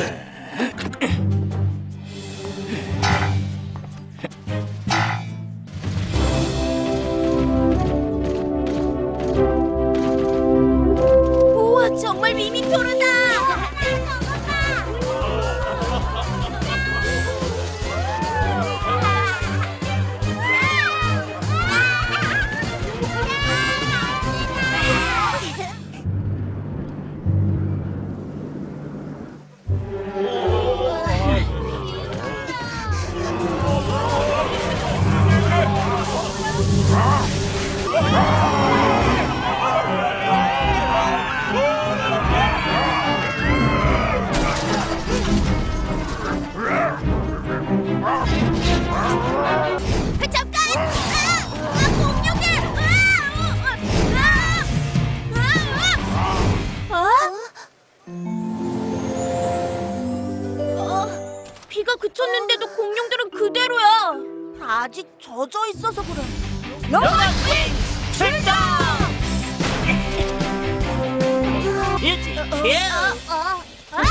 우 아직 젖어 있어서 그래. 출동! 큐! 어? 어?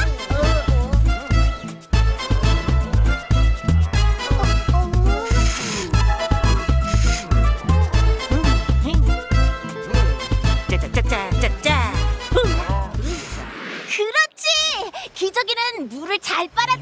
짜짜짜짜짜짜 그렇지! 기저귀는 물을 잘 빨아들이잖아.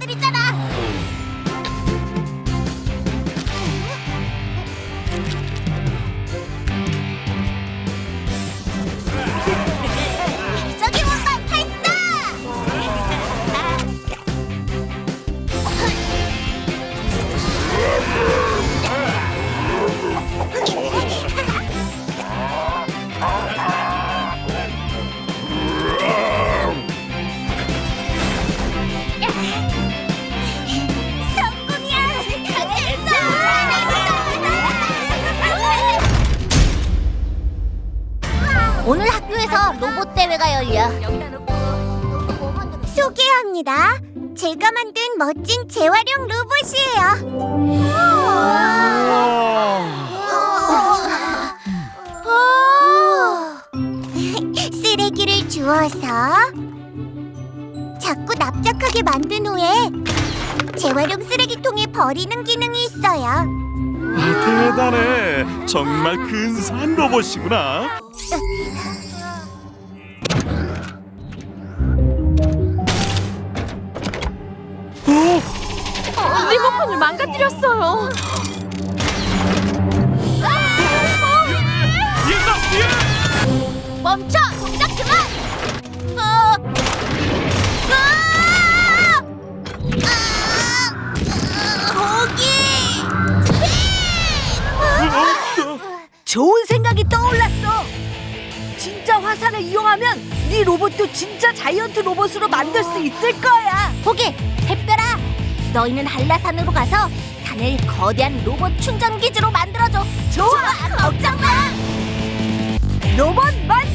로봇 대회가 열려. 소개합니다. 제가 만든 멋진 재활용 로봇이에요. 쓰레기를 주워서 자꾸 납작하게 만든 후에 재활용 쓰레기통에 버리는 기능이 있어요. 대단해. 정말 근사한 로봇이구나. 어, 리모컨을 망가뜨렸어요. 얘! 멈춰! 동작 그만! 어! 아! 아! 거기! 좋은 생각이 떠올랐어. 진짜 화산을 이용하면 네 로봇도 진짜 자이언트 로봇으로 만들 수 있을 거야. 보기! 너희는 한라산으로 가서 산을 거대한 로봇 충전 기지로 만들어줘. 좋아! 걱정 마! 로봇 만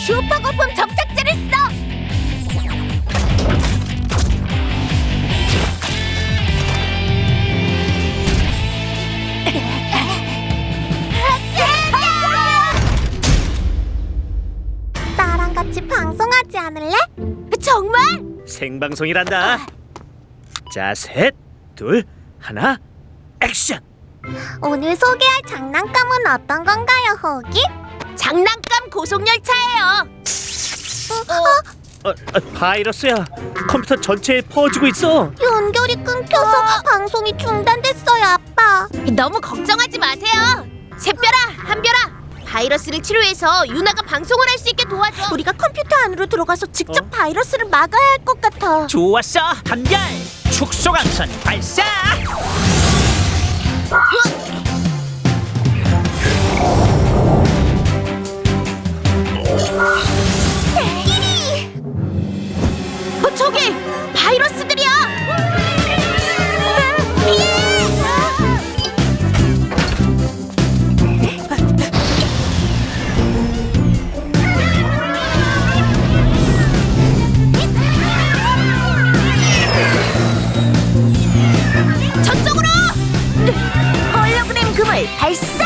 슈퍼 거품 접착제를 써! 나랑 같이 방송하지 않을래? 정말? 생방송이란다 자, 셋, 둘, 하나, 액션! 오늘 소개할 장난감은 어떤 건가요, 호기? 장난감 고속열차예요. 어, 어, 바이러스야 컴퓨터 전체에 퍼지고 있어 연결이 끊겨서 방송이 중단됐어요, 아빠. 너무 걱정하지 마세요. 샛별아, 한별아, 바이러스를 치료해서 유나가 방송을 할 수 있게 도와줘. 우리가 컴퓨터 안으로 들어가서 직접 바이러스를 막아야 할 것 같아. 좋았어 한별 축소 강선 발사 대끼 바이러스들이야! 그물 발사!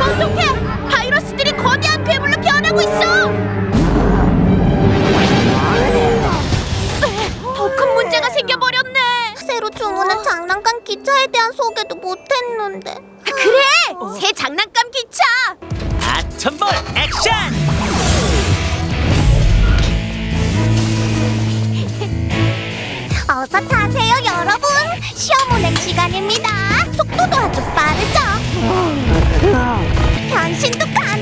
어떡해! 바이러스들이 거대한 괴물로 변하고 있어! 기차에 대한 소개도 못했는데 그래! 새 장난감 기차! 아tom볼 액션 어서 타세요 여러분! 시험 운행 시간입니다! 속도도 아주 빠르죠? 변신도 가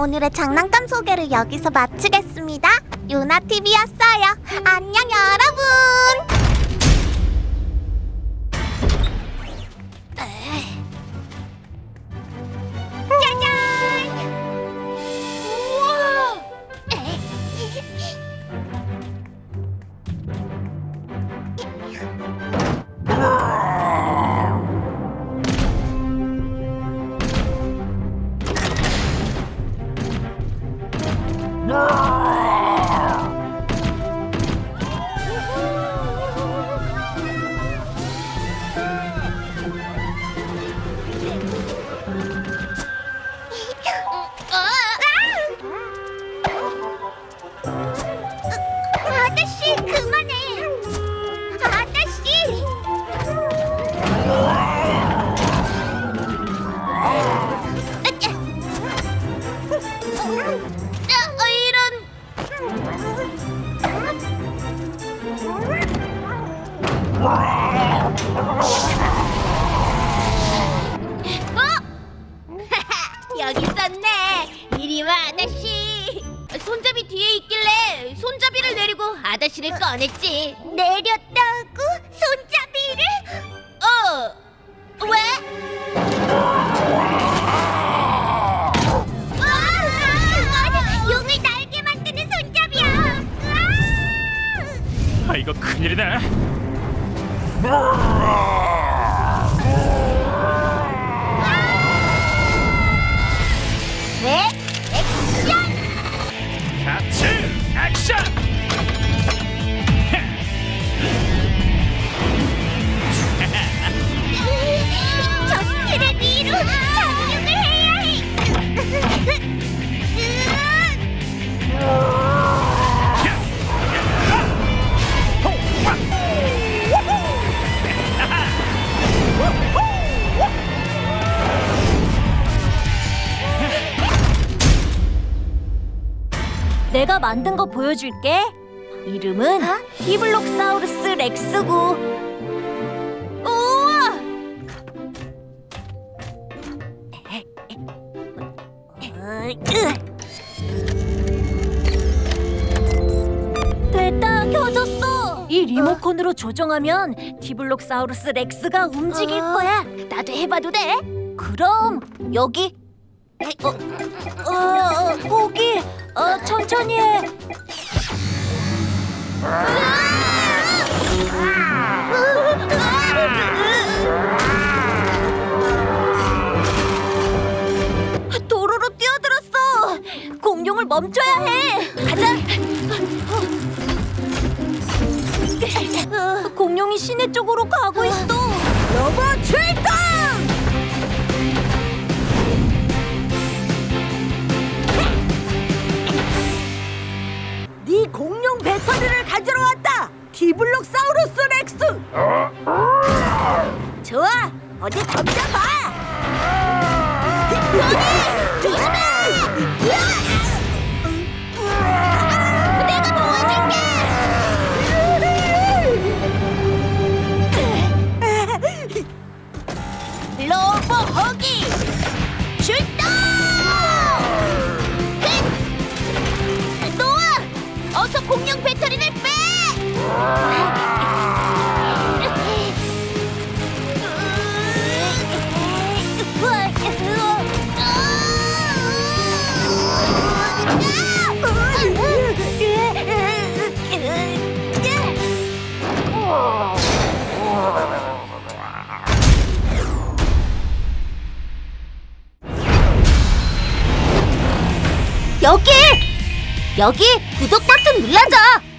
오늘의 장난감 소개를 여기서 마치겠습니다. 유나TV였어요. 안녕 여러분! 짜잔! 어? 여기 있었네. 이리 와, 아저씨. 손잡이 뒤에 있길래 손잡이를 내리고 아저씨를 꺼냈지. 내렸다 내가 만든 거 보여줄게. 이름은 디블록사우루스 렉스고. 우와! 됐다, 켜졌어. 이 리모컨으로 조정하면 디블록사우루스 렉스가 움직일 거야. 나도 해봐도 돼? 그럼 여기. 어, 어, 어, 거기. 어, 천천히 해. 도로로 뛰어들었어. 공룡을 멈춰야 어디 덤벼봐. 너니 여기! 구독 버튼 눌러줘!